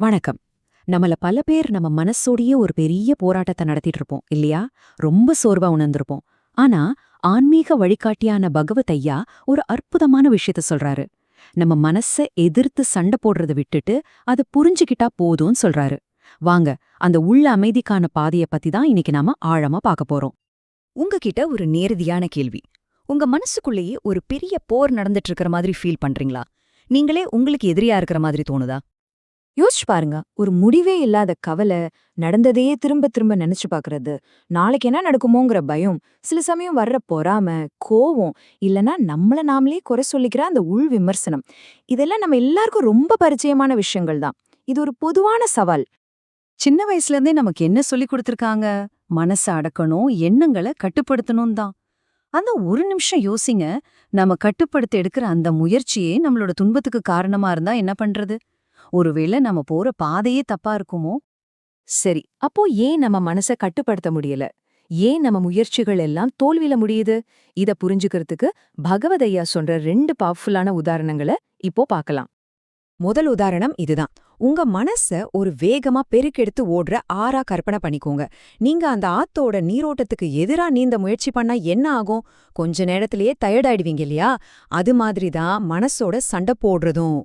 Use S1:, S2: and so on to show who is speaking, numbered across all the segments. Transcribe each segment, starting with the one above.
S1: வணக்கம். நம்மள பல பேர் நம்ம மனசோடையே ஒரு பெரிய போராட்டத்தை நடத்திட்டு இருப்போம் இல்லையா? ரொம்ப சோர்வா உணர்ந்திருப்போம். ஆனா ஆன்மீக வழிகாட்டியான பகவத் ஐயா ஒரு அற்புதமான விஷயத்த சொல்றாரு. நம்ம மனச எதிர்த்து சண்டை போடுறத விட்டுட்டு அதை புரிஞ்சுக்கிட்டா போதும்னு சொல்றாரு. வாங்க அந்த உள்ள அமைதிக்கான பாதைய பத்தி தான் இன்னைக்கு நாம ஆழமா பார்க்க போறோம்.
S2: உங்ககிட்ட ஒரு நேரடியான கேள்வி. உங்க மனசுக்குள்ளேயே ஒரு பெரிய போர் நடந்துட்டு இருக்கிற மாதிரி ஃபீல் பண்றீங்களா? நீங்களே உங்களுக்கு எதிரியா இருக்கிற மாதிரி தோணுதா?
S3: யோசிச்சு பாருங்க. ஒரு முடிவே இல்லாத கவலை நடந்ததையே திரும்ப திரும்ப நினைச்சு பாக்குறது. நாளைக்கு என்ன நடக்குமோங்கிற பயம். சில சமயம் வர்ற பொறாம கோவம் இல்லனா நம்மள நாமளே குறை சொல்லிக்கிற அந்த உள் விமர்சனம். இதெல்லாம் நம்ம எல்லாருக்கும் ரொம்ப பரிச்சயமான விஷயங்கள் தான். இது ஒரு பொதுவான சவால்.
S1: சின்ன வயசுல இருந்தே நமக்கு என்ன சொல்லி கொடுத்திருக்காங்க? மனச அடக்கணும் எண்ணங்களை கட்டுப்படுத்தணும் தான். அந்த ஒரு நிமிஷம் யோசிங்க. நம்ம கட்டுப்படுத்த எடுக்கிற அந்த முயற்சியே நம்மளோட துன்பத்துக்கு காரணமா இருந்தா என்ன பண்றது? ஒருவேளை நம்ம போற பாதையே தப்பா இருக்குமோ?
S3: சரி அப்போ ஏன் நம்ம மனச கட்டுப்படுத்த முடியல? ஏன் நம்ம முயற்சிகள் எல்லாம் தோல்வியில முடியுது? இத புரிஞ்சுக்கிறதுக்கு பகவதையா சொல்ற ரெண்டு பவர்ஃபுல்லான உதாரணங்களை இப்போ பார்க்கலாம். முதல் உதாரணம் இதுதான். உங்க மனச ஒரு வேகமா பெருக்கெடுத்து ஓடுற ஆறா கற்பனை பண்ணிக்கோங்க. நீங்க அந்த ஆத்தோட நீரோட்டத்துக்கு எதிரா நீந்த முயற்சி பண்ணா என்ன ஆகும்? கொஞ்ச நேரத்திலேயே டயர்டாயிடுவீங்க இல்லையா? அது மாதிரி தான் மனசோட சண்டை போடுறதும்.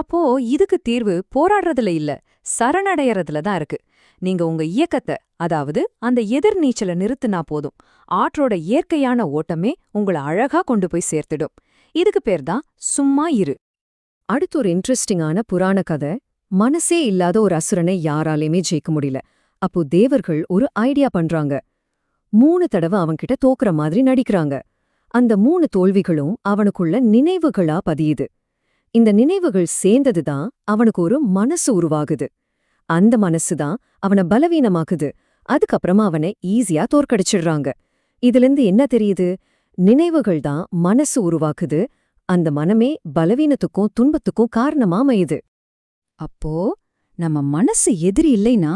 S3: அப்போ இதுக்கு தீர்வு போராடுறதுல இல்ல சரணடையறதுல தான் இருக்கு. நீங்க உங்க இயக்கத்தை அதாவது அந்த எதிர்நீச்சல நிறுத்துனா போதும். ஆற்றோட இயற்கையான ஓட்டமே உங்களை அழகா கொண்டு போய் சேர்த்துடும். இதுக்கு பேர் தான் சும்மா இரு. அடுத்து ஒரு இன்ட்ரெஸ்டிங்கான புராண கதை மனசே இல்லாத ஒரு அசுரனை யாராலையுமே ஜெயிக்க முடியல. அப்போ தேவர்கள் ஒரு ஐடியா பண்றாங்க. மூணு தடவை அவன்கிட்ட தோக்குற மாதிரி நடிக்கிறாங்க. அந்த மூணு தோல்விகளும் அவனுக்குள்ள நினைவுகளா பதியுது. இந்த நினைவுகள் சேர்ந்ததுதான் அவனுக்கு ஒரு மனசு உருவாகுது. அந்த மனசுதான் அவன பலவீனமாக்குது. அதுக்கப்புறமா அவனை ஈஸியா தோற்கடிச்சிடுறாங்க. இதிலிருந்து என்ன தெரியுது? நினைவுகள் தான் மனசு உருவாக்குது. அந்த மனமே பலவீனத்துக்கும் துன்பத்துக்கும் காரணமா அமையுது. அப்போ நம்ம மனசு எதிரி இல்லைனா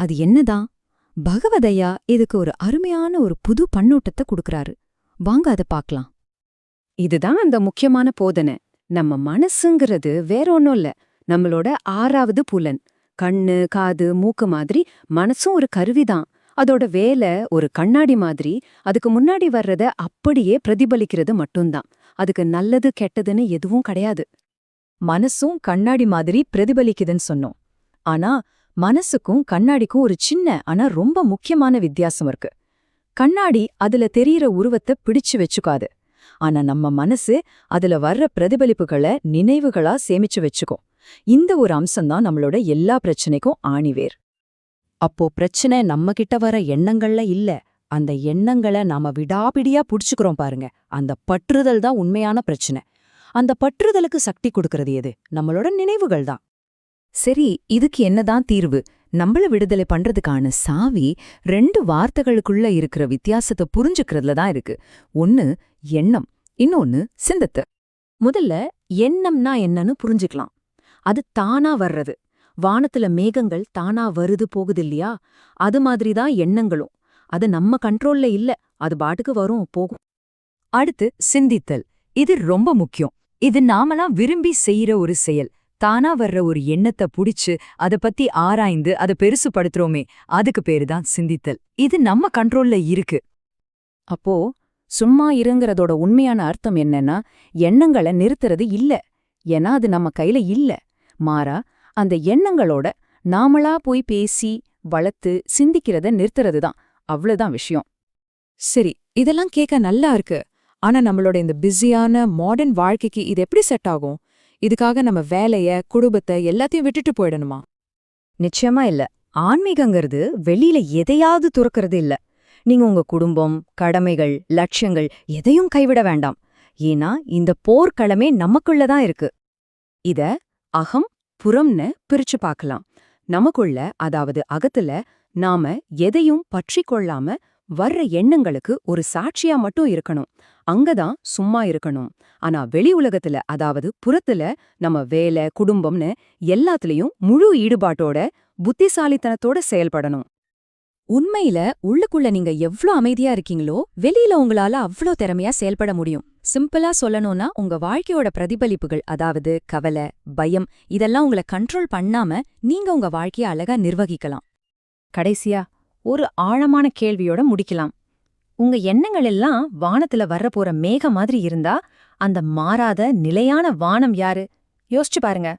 S3: அது என்னதான்? பகவதையா இதுக்கு ஒரு அருமையான ஒரு புது பண்ணோட்டத்தை கொடுக்கறாரு. வாங்க அதை பார்க்கலாம். இதுதான் அந்த முக்கியமான போதனை. நம்ம மனசுங்கிறது வேற ஒன்றும் இல்ல. நம்மளோட ஆறாவது புலன். கண்ணு காது மூக்கு மாதிரி மனசும் ஒரு கருவிதான் அதோட வேலை ஒரு கண்ணாடி மாதிரி. அதுக்கு முன்னாடி வர்றத அப்படியே பிரதிபலிக்கிறது மட்டும்தான் அதுக்கு நல்லது கெட்டதுன்னு எதுவும் கிடையாது. மனசும் கண்ணாடி மாதிரி பிரதிபலிக்குதுன்னு சொன்னோம். ஆனா மனசுக்கும் கண்ணாடிக்கும் ஒரு சின்ன ஆனா ரொம்ப முக்கியமான வித்தியாசம் இருக்கு. கண்ணாடி அதுல தெரியற உருவத்தை பிடிச்சு வச்சுக்காது. ஆனா நம்ம மனசு அதுல வர்ற பிரதிபலிப்புகளை நினைவுகளா சேமிச்சு வச்சுக்கும். இந்த ஒரு அம்சம்தான் நம்மளோட எல்லா பிரச்சனைக்கும் ஆணிவேர். அப்போ பிரச்சனை நம்ம கிட்ட வர எண்ணங்கள்ல இல்ல. அந்த எண்ணங்களை நாம விடாபிடியா புடிச்சுக்கிறோம் பாருங்க. அந்த பற்றுதல் தான் உண்மையான பிரச்சனை. அந்த பற்றுதலுக்கு சக்தி கொடுக்கறது எது? நம்மளோட நினைவுகள் தான் சரி இதுக்கு என்னதான் தீர்வு? நம்மள விடுதலை பண்றதுக்கான சாவி ரெண்டு வார்த்தைகளுக்குள்ள இருக்கிற வித்தியாசத்தை புரிஞ்சுக்கிறதுல தான் இருக்கு. ஒன்னு எண்ணம். இன்னொன்னு சிந்தத்து. முதல்ல எண்ணம்னா என்னன்னு புரிஞ்சுக்கலாம். அது தானா வர்றது. வானத்துல மேகங்கள் தானா வருது போகுது இல்லையா அது மாதிரி தான் எண்ணங்களும். அது நம்ம கண்ட்ரோல்ல இல்ல அது பாட்டுக்கு வரும் போகும். அடுத்து சிந்தித்தல். இது ரொம்ப முக்கியம். இது நாமலாம் விரும்பி செய்யற ஒரு செயல். தானா வர்ற ஒரு எண்ணத்தை புடிச்சு அத பத்தி ஆராய்ந்து அதை பெருசுபடுத்துறோமே அதுக்கு பேரு தான் சிந்தித்தல். இது நம்ம கண்ட்ரோல்ல இருக்கு. அப்போ சும்மா இருங்கறதோட உண்மையான அர்த்தம் என்னன்னா எண்ணங்களை நிறுத்துறது இல்ல. ஏன்னா அது நம்ம கையில இல்ல. மாறா அந்த எண்ணங்களோட நாமளா போய் பேசி வளர்த்து சிந்திக்கிறத நிறுத்துறது தான். அவ்வளவுதான் விஷயம். சரி இதெல்லாம் கேட்க நல்லா இருக்கு. ஆனா நம்மளோட இந்த பிஸியான மாடர்ன் வாழ்க்கைக்கு இது எப்படி செட் ஆகும்? இதுக்காக நம்ம வேலைய குடும்பத்தை எல்லாத்தையும் விட்டுட்டு போயிடணுமா? நிச்சயமா இல்ல. ஆன்மீகங்கிறது வெளியில எதையாவது துறக்கிறது இல்ல. நீங்க உங்க குடும்பம் கடமைகள் லட்சியங்கள் எதையும் கைவிட வேண்டாம். ஏன்னா இந்த போர்க்களமே நமக்குள்ளதான் இருக்கு. இத அகம் புறம்னு பிரிச்சு பார்க்கலாம். நமக்குள்ள அதாவது அகத்துல நாம எதையும் பற்றி கொள்ளாம வர்ற எண்ணங்களுக்கு ஒரு சாட்சியா மட்டும் இருக்கணும். அங்கதான் சும்மா இருக்கணும். ஆனா வெளி உலகத்துல அதாவது புறத்துல நம்ம வேலை குடும்பம்னு எல்லாத்துலயும் முழு ஈடுபாட்டோட புத்திசாலித்தனத்தோட செயல்படணும்.
S2: உண்மையில உள்ளுக்குள்ள நீங்க எவ்ளோ அமைதியா இருக்கீங்களோ வெளியில உங்களால அவ்ளோ திறமையா செயல்பட முடியும். சிம்பிளா சொல்லணும்னா உங்க வாழ்க்கையோட பிரதிபலிப்புகள் அதாவது கவலை பயம் இதெல்லாம் உங்களை கண்ட்ரோல் பண்ணாம நீங்க உங்க வாழ்க்கைய அழகா நிர்வகிக்கலாம்.
S4: கடைசியா ஒரு ஆழமான கேள்வியோட முடிக்கலாம். உங்க எண்ணங்கள் எல்லாம் வானத்துல வர்ற போற மேகம் மாதிரி இருந்தா அந்த மாறாத நிலையான வானம் யாரு? யோசிச்சு பாருங்க.